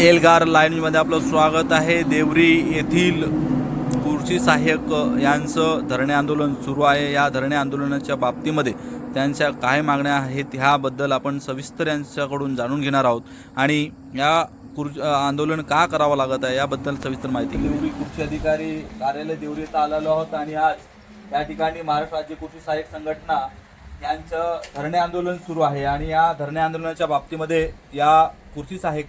एल्गार लाईनमध्ये आपलं स्वागत आहे. देवरी येथील कृषी सहाय्यक यांचं धरणे आंदोलन सुरू आहे. या धरणे आंदोलनाच्या बाबतीमध्ये त्यांच्या काय मागण्या आहेत ह्याबद्दल आपण सविस्तर यांच्याकडून जाणून घेणार आहोत. आणि या कृ आंदोलन का करावं लागत आहे याबद्दल सविस्तर माहिती देवरी कृषी अधिकारी कार्यालय देवरी येथे आलेलो आहोत आणि आज या ठिकाणी महाराष्ट्र राज्य कृषी सहाय्यक संघटना यांचं धरणे आंदोलन सुरू आहे. आणि या धरणे आंदोलनाच्या बाबतीमध्ये या कृषी सहाय्यक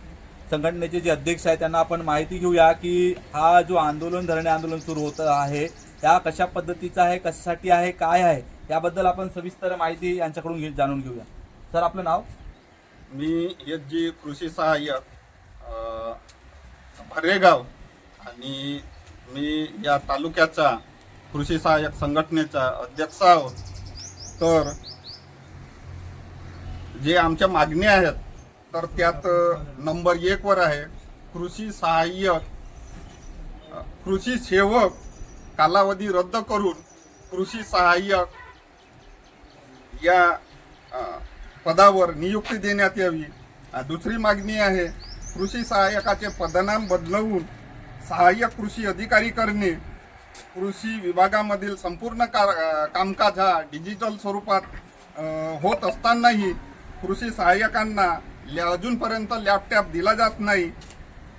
संघटनेचे जे अध्यक्ष आहेत त्यांना आपण माहिती घेऊया की हा जो आंदोलन धरणे आंदोलन सुरू होत आहे त्या कशा पद्धतीचा आहे कशासाठी आहे काय आहे याबद्दल आपण सविस्तर माहिती यांच्याकडून घे जाणून घेऊया. सर आपलं नाव? मी एच जी कृषी सहाय्यक भरेगाव आणि मी या तालुक्याचा कृषी सहाय्यक संघटनेचा अध्यक्ष आहोत. तर जे आमच्या मागण्या आहेत तर त्यात नंबर एक वर आहे कृषी सहाय्यक. कृषी सेवक कालावधी रद्द करून कृषी सहाय्यक या पदावर नियुक्ती देण्यात यावी. दुसरी मागणी आहे कृषी सहाय्यकाचे पदनाम बदलवून सहाय्यक कृषी अधिकारी करणे. कृषी विभागामधील संपूर्ण कार कामकाज हा डिजिटल स्वरूपात होत असतानाही कृषी सहाय्यकांना अजूनपर्यंत लॅपटॉप दिला जात नाही.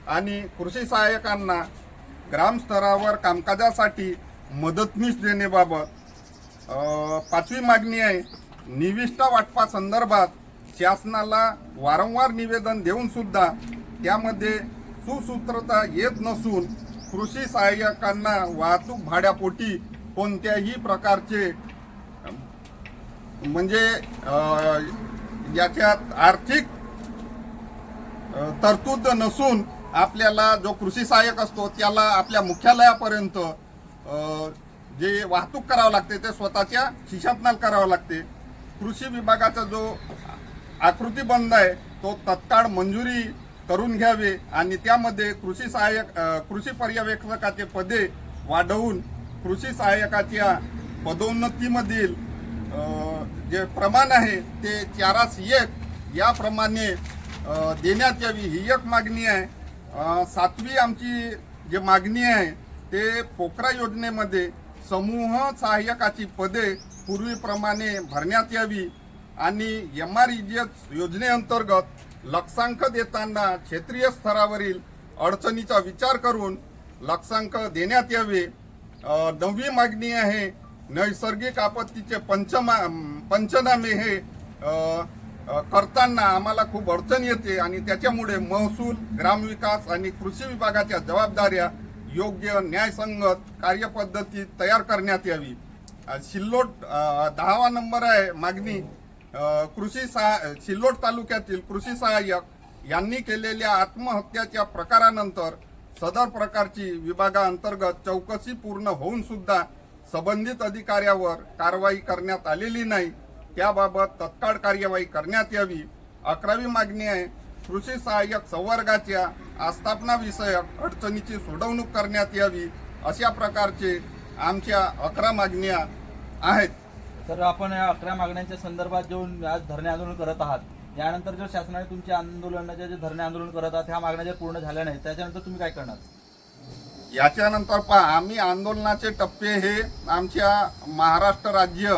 आणि कृषी सहाय्यकांना ग्रामस्तरावर कामकाजासाठी मदतनीस देण्याबाबत पाचवी मागणी आहे निविष्ठा वाटपा संदर्भात शासनाला वारंवार निवेदन देऊनसुद्धा त्यामध्ये सुसूत्रता येत नसून कृषी सहाय्यकांना वाहतूक भाड्यापोटी कोणत्याही प्रकारचे म्हणजे याच्यात आर्थिक तरतूद नसून आपल्याला जो कृषी सहाय्यक असतो त्याला आपल्या मुख्यालयापर्यंत जे वाहतूक करावं लागते ते स्वतःच्या खिशातनाल करावं लागते. कृषी विभागाचा जो आकृतीबंध आहे तो तत्काळ मंजुरी करून घ्यावे आणि त्यामध्ये कृषी सहाय्यक कृषी पर्यवेक्षकाचे पदे वाढवून कृषी सहाय्यकाच्या पदोन्नतीमधील जे प्रमाण आहे ते चारास एक याप्रमाणे देण्यात यावी ही एक मागणी आहे. सातवी आमची जी मागणी आहे ते पोखरा योजनेमध्ये समूह सहाय्यकाची पदे पूर्वीप्रमाणे भरण्यात यावी आणि M R E G S योजनेअंतर्गत लक्षांक देताना क्षेत्रीय स्तरावरील अडचणीचा विचार करून लक्षांक देण्यात यावे. नववी मागणी आहे नैसर्गिक आपत्तीचे पंचमा पंचनामे हे करताना आम्हाला खूप अडचण येते आणि त्याच्यामुळे महसूल ग्रामविकास आणि कृषी विभागाच्या जबाबदाऱ्या योग्य न्यायसंगत कार्यपद्धती तयार करण्यात यावी. शिल्लोट सिल्लोड दहावा नंबर आहे मागणी. कृषी सहा सिल्लोड तालुक्यातील कृषी सहाय्यक यांनी केलेल्या आत्महत्याच्या प्रकारानंतर सदर प्रकारची विभागाअंतर्गत चौकशी पूर्ण होऊन सुद्धा संबंधित अधिकाऱ्यावर कारवाई करण्यात आलेली नाही. त्याबाबत तत्काळ कार्यवाही करण्यात यावी. अकरावी मागणी आहे कृषी सहाय्यक संवर्गाच्या आस्थापना विषयक अडचणीची सोडवणूक करण्यात यावी अशा प्रकारचे आमच्या अकरा मागण्या आहेत. तर आपण या अकरा मागण्यांच्या संदर्भात जेव्हा आज धरणे आंदोलन करत आहात यानंतर जर शासनाने तुमच्या आंदोलनाचे जे धरणे आंदोलन करत आहात ह्या मागण्या जर पूर्ण झाल्या नाही त्याच्यानंतर तुम्ही काय करणार? याच्यानंतर पहा आम्ही आंदोलनाचे टप्पे हे आमच्या महाराष्ट्र राज्य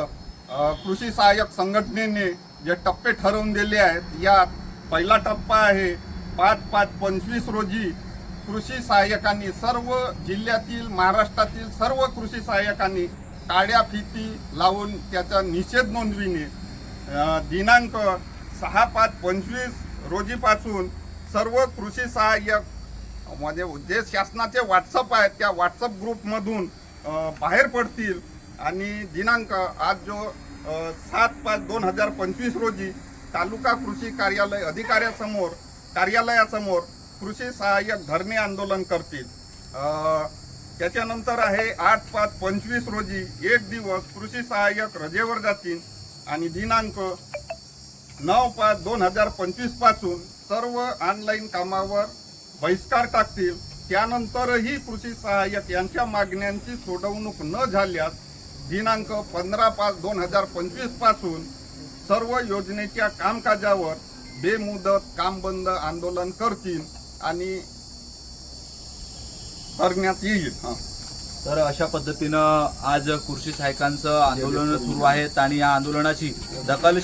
कृषी सहाय्यक संघटनेने जे टप्पे ठरवून दिले आहेत यात पहिला टप्पा आहे पाच पाच पंचवीस रोजी कृषी सहाय्यकांनी सर्व जिल्ह्यातील महाराष्ट्रातील सर्व कृषी सहाय्यकांनी काड्या फिती लावून त्याचा निषेध नोंदविणे दिनांक सहा पाच पंचवीस रोजीपासून सर्व कृषी सहाय्यक म्हणजे जे शासनाचे व्हॉट्सअप आहेत त्या व्हॉट्सअप ग्रुपमधून बाहेर पडतील. आणि दिनांक आज जो सात पाच दोन हजार पंचवीस रोजी तालुका कृषी कार्यालय अधिकाऱ्यासमोर कार्यालयासमोर कृषी सहाय्यक धरणे आंदोलन करतील. त्याच्यानंतर आहे आठ पाच पंचवीस रोजी एक दिवस कृषी सहाय्यक रजेवर जातील आणि दिनांक नऊ पाच दोन हजार पंचवीसपासून सर्व ऑनलाईन कामावर बहिष्कार टाकतील. त्यानंतरही कृषी सहाय्यक यांच्या मागण्यांची सोडवणूक न झाल्यास दिनांक पंधरा पाच दोन हजार पंचवीसपासून सर्व योजनेच्या कामकाजावर बेमुदत काम बंद आंदोलन करतील आणि करण्यात येईल. तर अशा पद्धतीनं आज कृषी सहायकांचं आंदोलन सुरू आहेत आणि या आंदोलनाची दखल